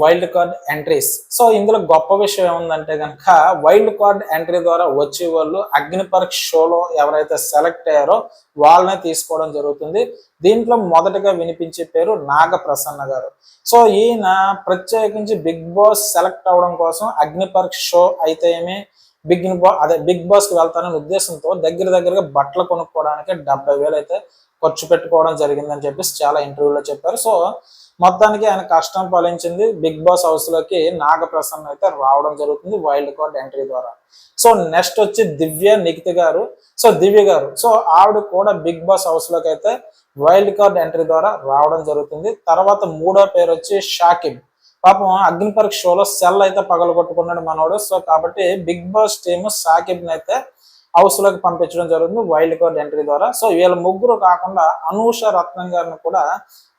Wild card entries. So ఇందులో గొప్ప విషయం ఏముందంటే కనుక వైల్డ్ కార్డ్ ఎంట్రీ ద్వారా వచ్చే వాళ్ళు అగ్నిపర్క్ షోలో ఎవరైతే సెలెక్ట్ అయ్యారో వాళ్ళనే తీసుకోవడం జరుగుతుంది. దీంట్లో మొదటగా వినిపించే పేరు నాగ ప్రసన్న గారు. సో ఈయన ప్రత్యేకించి బిగ్ బాస్ సెలెక్ట్ అవడం కోసం అగ్నిపర్క్ షో అయితే ఏమి బిగ్ బా అదే బిగ్ బాస్కి వెళ్తాననే ఉద్దేశంతో దగ్గర దగ్గరగా బట్టలు కొనుక్కోవడానికి డెబ్బై వేలు అయితే ఖర్చు పెట్టుకోవడం జరిగిందని చెప్పేసి చాలా ఇంటర్వ్యూలో చెప్పారు. సో మొత్తానికి ఆయన కష్టం ఫలించింది. బిగ్ బాస్ హౌస్లోకి నాగప్రసన్న అయితే రావడం జరుగుతుంది వైల్డ్ కార్డ్ ఎంట్రీ ద్వారా. సో నెక్స్ట్ వచ్చి దివ్య నిఖిత గారు. సో దివ్య గారు సో ఆవిడ కూడా బిగ్ బాస్ హౌస్లోకి అయితే వైల్డ్ కార్డ్ ఎంట్రీ ద్వారా రావడం జరుగుతుంది. తర్వాత మూడో పేరు వచ్చి షాకిబ్. పాపం అగ్నిపరీక్ష షోలో సెల్ అయితే పగలగొట్టుకున్నాడు మనోడు. సో కాబట్టి బిగ్ బాస్ టీమ్ సాకిబ్ అయితే హౌస్లోకి పంపించడం జరుగుతుంది వైల్డ్ కార్డ్ ఎంట్రీ ద్వారా. సో వీళ్ళ ముగ్గురు కాకుండా అనూష రత్నం గారిని కూడా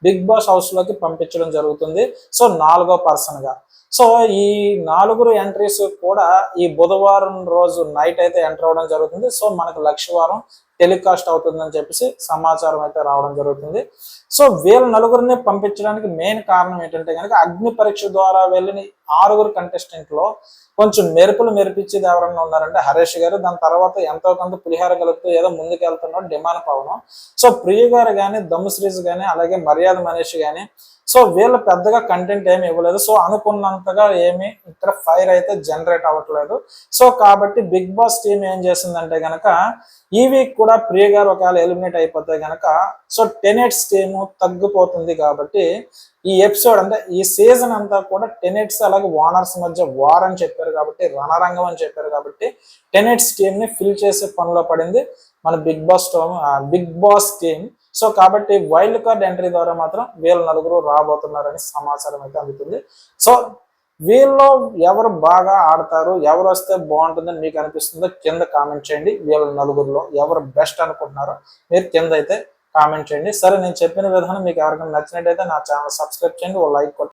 బిగ్ బాస్ హౌస్లోకి పంపించడం జరుగుతుంది. సో నాలుగో పర్సన్గా. సో ఈ నాలుగురు ఎంట్రీస్ కూడా ఈ బుధవారం రోజు నైట్ అయితే ఎంటర్ అవ్వడం జరుగుతుంది. సో మనకు లక్షవారం టెలికాస్ట్ అవుతుందని చెప్పేసి సమాచారం అయితే రావడం జరుగుతుంది. సో వీళ్ళ నలుగురిని పంపించడానికి మెయిన్ కారణం ఏంటంటే కనుక అగ్ని పరీక్ష ద్వారా వెళ్ళిన ఆరుగురు కంటెస్టెంట్లో కొంచెం మెరుపులు మెరిపించేది ఎవరన్నా ఉన్నారంటే హరీష్ గారు దాని తర్వాత ఎంతో కొంత పులిహార కలుపుతూ ఏదో ముందుకు వెళ్తున్నాడు డిమాండ్ పవనం. సో ప్రియ గారు కానీ దమ్ము కానీ అలాగే మర్యాద మనీష్ కానీ సో వీళ్ళు పెద్దగా కంటెంట్ ఏమి ఇవ్వలేదు. సో అనుకున్నంతగా ఏమి ఇక్కడ ఫైర్ అయితే జనరేట్ అవ్వట్లేదు. సో కాబట్టి బిగ్ బాస్ టీం ఏం చేసిందంటే గనక ఈ వీక్ కూడా ప్రియ గారు ఒకవేళ ఎలిమినేట్ అయిపోతే గనక సో టెనెట్స్ టీమ్ తగ్గిపోతుంది కాబట్టి ఈ ఎపిసోడ్ అంతా ఈ సీజన్ అంతా కూడా టెనెట్స్ అలాగే ఓనర్స్ మధ్య వార్ అని చెప్పారు కాబట్టి రణరంగం అని చెప్పారు కాబట్టి టెనెట్స్ టీమ్ని ఫిల్ చేసే పనిలో పడింది మన Bigg Boss Bigg Boss team. So కాబట్టి వైల్డ్ కార్డ్ ఎంట్రీ ద్వారా మాత్రం వీళ్ళ నలుగురు రాబోతున్నారని సమాచారం అయితే అందుతుంది. సో వీళ్ళలో ఎవరు బాగా ఆడతారు ఎవరు వస్తే బాగుంటుందని మీకు అనిపిస్తుందో కింద కామెంట్ చేయండి. వీళ్ళ నలుగురిలో ఎవరు బెస్ట్ అనుకుంటున్నారో మీరు కింద అయితే కామెంట్ చేయండి. సరే నేను చెప్పిన విధానం మీకు ఎవరికైనా నచ్చినట్టయితే నా ఛానల్ సబ్స్క్రైబ్ చేయండి. ఓ లైక్ కొట్టండి.